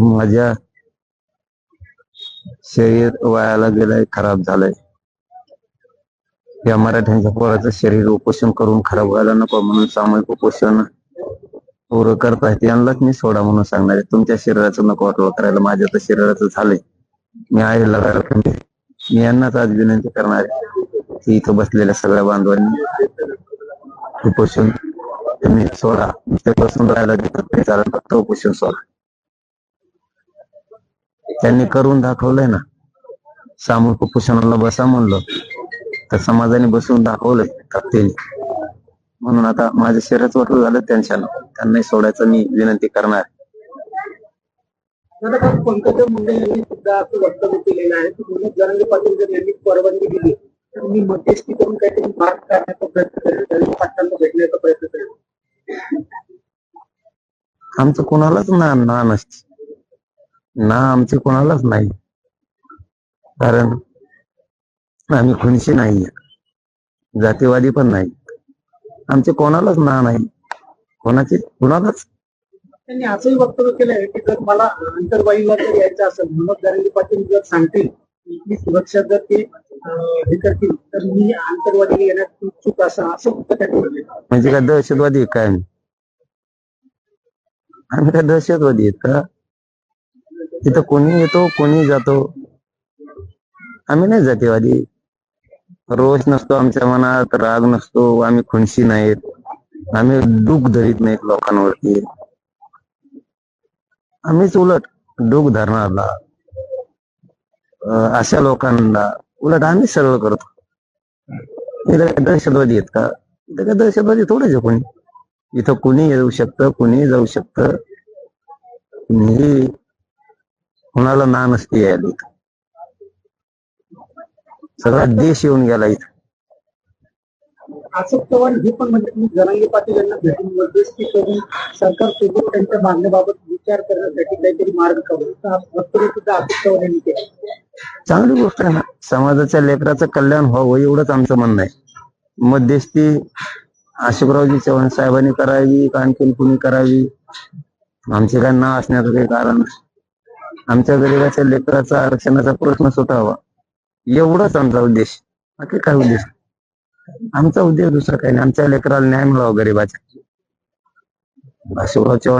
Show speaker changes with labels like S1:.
S1: माझ्या शरीर वयाला गेलंय खराब झालंय. या मराठ्यांच्या पोराचं शरीर उपोषण करून खराब व्हायला नको म्हणून सामूहिक उपोषण पोरं करतायत. यांनाच मी सोडा म्हणून सांगणार आहे. तुमच्या शरीराचं नको वाटलं करायला. माझ्या तर शरीराचं झालंय. मी आहे मी यांनाच आज विनंती करणार आहे की इथं बसलेल्या सगळ्या बांधवांनी उपोषण तुम्ही सोडा. ते बसून राहायला देतात ते फक्त उपोषण सोडा. त्यांनी करून दाखवलंय ना. सामूहिक उपोषणाला बसा म्हणलं. तर समाजाने बसून दाखवलंय ताकदीने. म्हणून आता माझ्या शरीराचं वाटलं झालं त्यांच्यानं. त्यांनाही सोडायचं मी विनंती करणार.
S2: दादा काल पंकजा मुंडे यांनी सुद्धा असं वक्तव्य केलेलं आहे. की मनोज जरांगे पाटील जर यांनी परवानगी दिली तर मी मध्यस्थी करून काहीतरी मार्ग काढण्याचा प्रयत्न करेल जरांगे पाटलांना भेटण्याचा प्रयत्न करेल
S1: आमचं कोणालाच ना ना नसते. ना आमची कोणालाच नाही. कारण आम्ही खुनशी नाही जातीवादी पण नाही. आमचे कोणालाच ना नाही. कोणाची कोणालाच?
S2: त्यांनी असंही वक्तव्य केलं आहे की जर मला अंतरवाईला जर यायचं असेल मनोज जरांगे पाटील जर सांगतील की सुरक्षा जर ते हे करतील तर मी आंतरवादीला येण्यात इच्छुक असं असं
S1: म्हणजे काय दहशतवादी काय? आम्ही? आम्ही काय दहशतवादी आहेत का? तिथं कोणी येतो कोणी जातो. आम्ही नाही जातीवादी रोष नसतो आमच्या मनात राग नसतो आम्ही खुनशी नाहीत. आम्ही दुःख धरीत नाहीत लोकांवरती. आम्हीच उलट दुःख धरणारला. अशा लोकांना उलट आम्ही सरळ करतो. इथं दहशतवादी आहेत का? इथं काय दहशतवादी थोडेच आहे कोणी. इथं कुणी येऊ शकतं कुणीही जाऊ शकतं. कुणीही कुणाला ना नसते यायला इथं? सगळा देश येऊन गेला इथं.
S2: अशोक चव्हाण हे पण म्हणजे तुम्ही जरांगे पाटील यांना भेटून मध्यस्थी करून सरकारसोबत त्यांच्या मागण्याबाबत विचार करण्यासाठी काहीतरी मार्ग काढू वक्तव्य सुद्धा अशोक चव्हाण यांनी केलं.
S1: चांगली गोष्ट आहे ना. समाजाच्या लेकराचं कल्याण व्हावं एवढंच आमचं म्हणणं आहे. मध्यस्थी अशोकरावजी चव्हाण साहेबांनी करावी का आणखीन कुणी करावी? आमचे काय नाव असण्याचं काही कारण नाही. आमच्या गरीबाच्या लेकराचा आरक्षणाचा प्रश्न सुटावा. एवढाच आमचा उद्देश. बाकी काय उद्देश? आमचा उद्देश दुसरा काही नाही. आमच्या लेकराला न्याय मिळावा गरीबाच्या अशोकराव चव्हाण